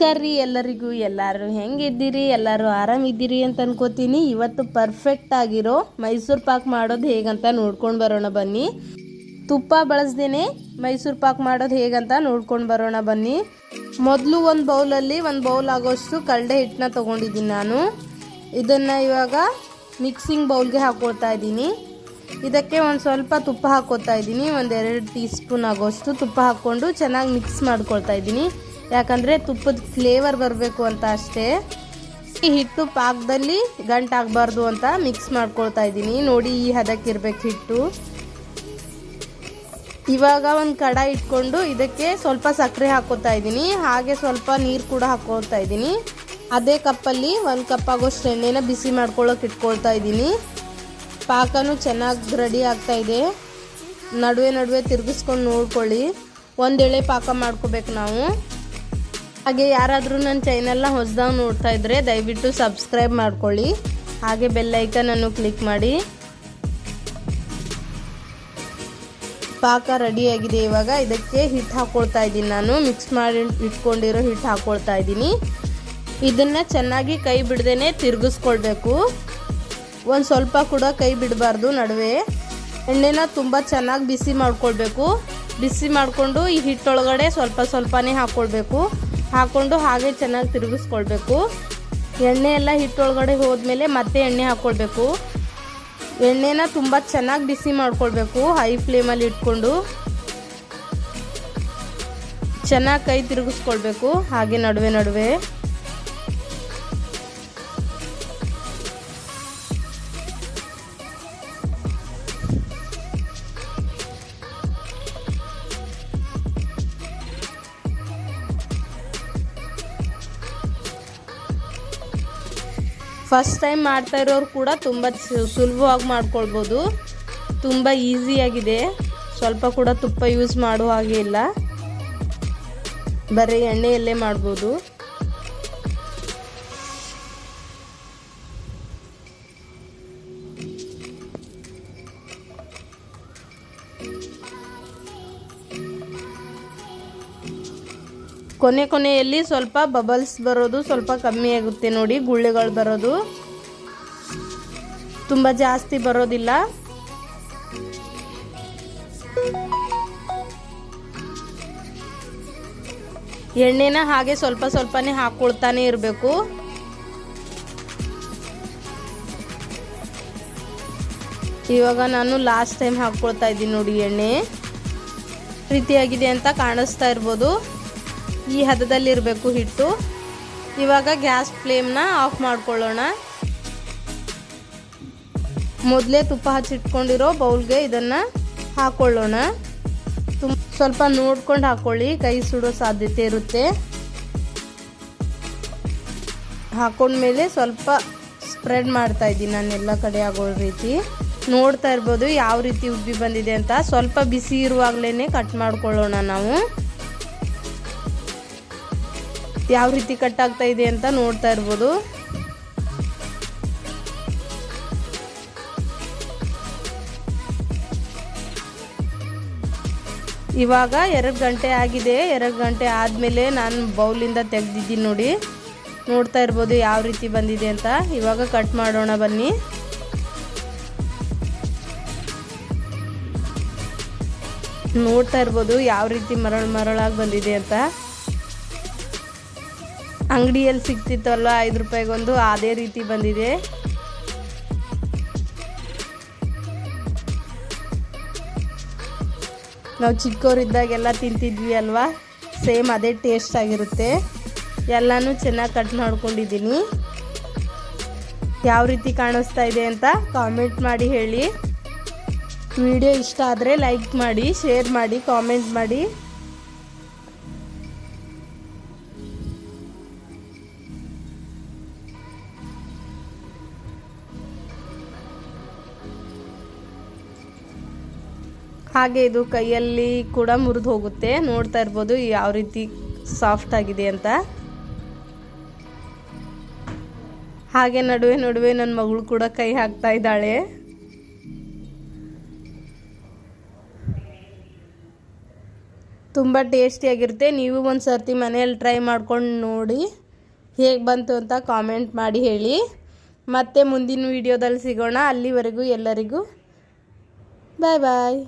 ನಮಸ್ಕಾರ ರೀ ಎಲ್ಲರಿಗೂ, ಎಲ್ಲರೂ ಹೆಂಗಿದ್ದೀರಿ, ಎಲ್ಲರೂ ಆರಾಮಿದ್ದೀರಿ ಅಂತ ಅನ್ಕೋತೀನಿ. ಇವತ್ತು ಪರ್ಫೆಕ್ಟ್ ಆಗಿರೋ ಮೈಸೂರು ಪಾಕ್ ಮಾಡೋದು ಹೇಗಂತ ನೋಡ್ಕೊಂಡು ಬರೋಣ ಬನ್ನಿ. ತುಪ್ಪ ಬಳಸ್ದೇನೆ ಮೈಸೂರು ಪಾಕ್ ಮಾಡೋದು ಹೇಗಂತ ನೋಡ್ಕೊಂಡು ಬರೋಣ ಬನ್ನಿ. ಮೊದಲು ಒಂದು ಬೌಲಲ್ಲಿ, ಒಂದು ಬೌಲ್ ಆಗೋಷ್ಟು ಕಳ್ಳೆ ಹಿಟ್ಟನ್ನ ತೊಗೊಂಡಿದ್ದೀನಿ ನಾನು. ಇದನ್ನು ಇವಾಗ ಮಿಕ್ಸಿಂಗ್ ಬೌಲ್ಗೆ ಹಾಕ್ಕೊಳ್ತಾ ಇದ್ದೀನಿ. ಇದಕ್ಕೆ ಒಂದು ಸ್ವಲ್ಪ ತುಪ್ಪ ಹಾಕೋತಾ ಇದ್ದೀನಿ. ಒಂದೆರಡು ಟೀ ಸ್ಪೂನ್ ಆಗೋಷ್ಟು ತುಪ್ಪ ಹಾಕ್ಕೊಂಡು ಚೆನ್ನಾಗಿ ಮಿಕ್ಸ್ ಮಾಡ್ಕೊಳ್ತಾ ಇದ್ದೀನಿ. ಯಾಕಂದರೆ ತುಪ್ಪದ ಫ್ಲೇವರ್ ಬರಬೇಕು ಅಂತ ಅಷ್ಟೇ. ಈ ಹಿಟ್ಟು ಪಾಕದಲ್ಲಿ ಗಂಟಾಗಬಾರ್ದು ಅಂತ ಮಿಕ್ಸ್ ಮಾಡ್ಕೊಳ್ತಾ ಇದ್ದೀನಿ. ನೋಡಿ ಈ ಹದಕ್ಕಿರ್ಬೇಕು ಹಿಟ್ಟು. ಇವಾಗ ಒಂದು ಕಡ ಇಟ್ಕೊಂಡು ಇದಕ್ಕೆ ಸ್ವಲ್ಪ ಸಕ್ಕರೆ ಹಾಕೋತಾ ಇದ್ದೀನಿ. ಹಾಗೆ ಸ್ವಲ್ಪ ನೀರು ಕೂಡ ಹಾಕೋತಾ ಇದ್ದೀನಿ. ಅದೇ ಕಪ್ಪಲ್ಲಿ ಒಂದು ಕಪ್ ಆಗೋಷ್ಟು ಎಣ್ಣೆನ ಬಿಸಿ ಮಾಡ್ಕೊಳ್ಳೋಕೆ ಇಟ್ಕೊಳ್ತಾ ಇದ್ದೀನಿ. ಪಾಕನೂ ಚೆನ್ನಾಗಿ ರೆಡಿ ಆಗ್ತಾ ಇದೆ. ನಡುವೆ ನಡುವೆ ತಿರುಗಿಸ್ಕೊಂಡು ನೋಡ್ಕೊಳ್ಳಿ. ಒಂದೆಳೆ ಪಾಕ ಮಾಡ್ಕೋಬೇಕು ನಾವು. ಹಾಗೆ ಯಾರಾದರೂ ನನ್ನ ಚಾನಲ್ನ ಹೊಸದಾಗಿ ನೋಡ್ತಾ ಇದ್ದರೆ ದಯವಿಟ್ಟು ಸಬ್ಸ್ಕ್ರೈಬ್ ಮಾಡ್ಕೊಳ್ಳಿ. ಹಾಗೆ ಬೆಲ್ಲೈಕನನ್ನು ಕ್ಲಿಕ್ ಮಾಡಿ. ಪಾಕ ರೆಡಿಯಾಗಿದೆ ಇವಾಗ. ಇದಕ್ಕೆ ಹಿಟ್ಟು ಹಾಕ್ಕೊಳ್ತಾ ಇದ್ದೀನಿ ನಾನು. ಮಿಕ್ಸ್ ಮಾಡಿ ಇಟ್ಕೊಂಡಿರೋ ಹಿಟ್ಟು ಹಾಕ್ಕೊಳ್ತಾ ಇದ್ದೀನಿ. ಇದನ್ನು ಚೆನ್ನಾಗಿ ಕೈ ಬಿಡ್ದೇನೆ ತಿರುಗಿಸ್ಕೊಳ್ಬೇಕು. ಒಂದು ಸ್ವಲ್ಪ ಕೂಡ ಕೈ ಬಿಡಬಾರ್ದು ನಡುವೆ. ಎಣ್ಣೆನ ತುಂಬ ಚೆನ್ನಾಗಿ ಬಿಸಿ ಮಾಡ್ಕೊಳ್ಬೇಕು. ಬಿಸಿ ಮಾಡಿಕೊಂಡು ಈ ಹಿಟ್ಟೊಳಗಡೆ ಸ್ವಲ್ಪ ಸ್ವಲ್ಪನೇ ಹಾಕ್ಕೊಳ್ಬೇಕು ಹಾಕ್ಕೊಂಡು ಹಾಗೆ ಚೆನ್ನಾಗಿ ತಿರುಗಿಸ್ಕೊಳ್ಬೇಕು. ಎಣ್ಣೆ ಎಲ್ಲ ಹಿಟ್ಟೊಳಗಡೆ ಹೋದ್ಮೇಲೆ ಮತ್ತೆ ಎಣ್ಣೆ ಹಾಕ್ಕೊಳ್ಬೇಕು ಎಣ್ಣೆನ ತುಂಬ ಚೆನ್ನಾಗಿ ಬಿಸಿ ಮಾಡ್ಕೊಳ್ಬೇಕು ಹೈ ಫ್ಲೇಮಲ್ಲಿ ಇಟ್ಕೊಂಡು. ಚೆನ್ನಾಗಿ ಕೈ ತಿರುಗಿಸ್ಕೊಳ್ಬೇಕು, ಹಾಗೆ ನಡುವೆ ನಡುವೆ. ಫಸ್ಟ್ ಟೈಮ್ ಮಾಡ್ತಾ ಇರೋರು ಕೂಡ ತುಂಬ ಸುಲಭವಾಗಿ ಮಾಡ್ಕೊಳ್ಬೋದು. ತುಂಬ ಈಸಿಯಾಗಿದೆ ಸ್ವಲ್ಪ ಕೂಡ ತುಪ್ಪ ಯೂಸ್ ಮಾಡೋ ಹಾಗೆ ಇಲ್ಲ. ಬರೀ ಎಣ್ಣೆಯಲ್ಲೇ ಮಾಡ್ಬೋದು. ಕೊನೆ ಕೊನೆಯಲ್ಲಿ ಸ್ವಲ್ಪ ಬಬಲ್ಸ್ ಬರೋದು ಸ್ವಲ್ಪ ಕಮ್ಮಿ ಆಗುತ್ತೆ ನೋಡಿ, ಗುಳ್ಳೆಗಳು ಬರೋದು. ತುಂಬ ಜಾಸ್ತಿ ಬರೋದಿಲ್ಲ. ಎಣ್ಣೆನ ಹಾಗೆ ಸ್ವಲ್ಪ ಸ್ವಲ್ಪನೇ ಹಾಕೊಳ್ತಾನೆ ಇರಬೇಕು. ಇವಾಗ ನಾನು ಲಾಸ್ಟ್ ಟೈಮ್ ಹಾಕ್ಕೊಳ್ತಾ ಇದ್ದೀನಿ ನೋಡಿ ಎಣ್ಣೆ. ರೀತಿಯಾಗಿದೆ ಅಂತ ಕಾಣಿಸ್ತಾ ಇರ್ಬೋದು. ಈ ಹದದಲ್ಲಿರಬೇಕು ಹಿಟ್ಟು. ಇವಾಗ ಗ್ಯಾಸ್ ಫ್ಲೇಮ್ನ ಆಫ್ ಮಾಡ್ಕೊಳ್ಳೋಣ. ಮೊದಲೇ ತುಪ್ಪ ಹಚ್ಚಿಟ್ಕೊಂಡಿರೋ ಬೌಲ್ಗೆ ಇದನ್ನು ಹಾಕ್ಕೊಳ್ಳೋಣ ತುಂಬ ಸ್ವಲ್ಪ ನೋಡ್ಕೊಂಡು ಹಾಕ್ಕೊಳ್ಳಿ ಕೈ ಸುಡೋ ಸಾಧ್ಯತೆ ಇರುತ್ತೆ. ಹಾಕೊಂಡ್ಮೇಲೆ ಸ್ವಲ್ಪ ಸ್ಪ್ರೆಡ್ ಮಾಡ್ತಾ ಇದ್ದೀನಿ ನಾನು ಎಲ್ಲ ಕಡೆ ಆಗೋ ರೀತಿ. ನೋಡ್ತಾ ಇರ್ಬೋದು ಯಾವ ರೀತಿ ಉಬ್ಬಿ ಬಂದಿದೆ ಅಂತ. ಸ್ವಲ್ಪ ಬಿಸಿ ಇರುವಾಗಲೇ ಕಟ್ ಮಾಡ್ಕೊಳ್ಳೋಣ ನಾವು. ಯಾವ ರೀತಿ ಕಟ್ ಆಗ್ತಾ ಇದೆ ಅಂತ ನೋಡ್ತಾ ಇರ್ಬೋದು. ಇವಾಗ ಎರಡು ಗಂಟೆ ಆಗಿದೆ. ಎರಡು ಗಂಟೆ ಆದಮೇಲೆ ನಾನು ಬೌಲಿಂದ ತೆಗ್ದಿದ್ದೀನಿ ನೋಡಿ. ನೋಡ್ತಾ ಇರ್ಬೋದು ಯಾವ ರೀತಿ ಬಂದಿದೆ ಅಂತ. ಇವಾಗ ಕಟ್ ಮಾಡೋಣ ಬನ್ನಿ. ನೋಡ್ತಾ ಇರ್ಬೋದು ಯಾವ ರೀತಿ ಮರಳು ಮರಳಾಗಿ ಬಂದಿದೆ ಅಂತ. ಅಂಗಡಿಯಲ್ಲಿ ಸಿಗ್ತಿತ್ತಲ್ಲ ಐದು ರೂಪಾಯಿಗೊಂದು ಅದೇ ರೀತಿ ಬಂದಿದೆ. ನಾವು ಚಿಕ್ಕವರಿದ್ದಾಗೆಲ್ಲ ತಿಂತಿದ್ವಿ ಅಲ್ವಾ? ಸೇಮ್ ಅದೇ ಟೇಸ್ಟ್ ಆಗಿರುತ್ತೆ. ಎಲ್ಲನೂ ಚೆನ್ನಾಗಿ ಕಟ್ ಮಾಡ್ಕೊಂಡಿದ್ದೀನಿ. ಯಾವ ರೀತಿ ಕಾಣಿಸ್ತಾ ಇದೆ ಅಂತ ಕಾಮೆಂಟ್ ಮಾಡಿ ಹೇಳಿ. ವಿಡಿಯೋ ಇಷ್ಟ ಆದರೆ ಲೈಕ್ ಮಾಡಿ ಶೇರ್ ಮಾಡಿ ಕಾಮೆಂಟ್ ಮಾಡಿ. ಹಾಗೆ ಇದು ಕೈಯಲ್ಲಿ ಕೂಡ ಮುರಿದು ಹೋಗುತ್ತೆ. ನೋಡ್ತಾ ಇರ್ಬೋದು ಯಾವ ರೀತಿ ಸಾಫ್ಟ್ ಆಗಿದೆ ಅಂತ. ಹಾಗೆ ನಡುವೆ ನಡುವೆ ನನ್ನ ಮಗಳು ಕೂಡ ಕೈ ಹಾಕ್ತಾ ಇದ್ದಾಳೆ. ತುಂಬ ಟೇಸ್ಟಿಯಾಗಿರುತ್ತೆ ನೀವು ಒಂದು ಸರ್ತಿ ಮನೆಯಲ್ಲಿ ಟ್ರೈ ಮಾಡ್ಕೊಂಡು ನೋಡಿ ಹೇಗೆ ಬಂತು ಅಂತ ಕಾಮೆಂಟ್ ಮಾಡಿ ಹೇಳಿ. ಮತ್ತೆ ಮುಂದಿನ ವಿಡಿಯೋದಲ್ಲಿ ಸಿಗೋಣ. ಅಲ್ಲಿವರೆಗೂ ಎಲ್ಲರಿಗೂ ಬಾಯ್ ಬಾಯ್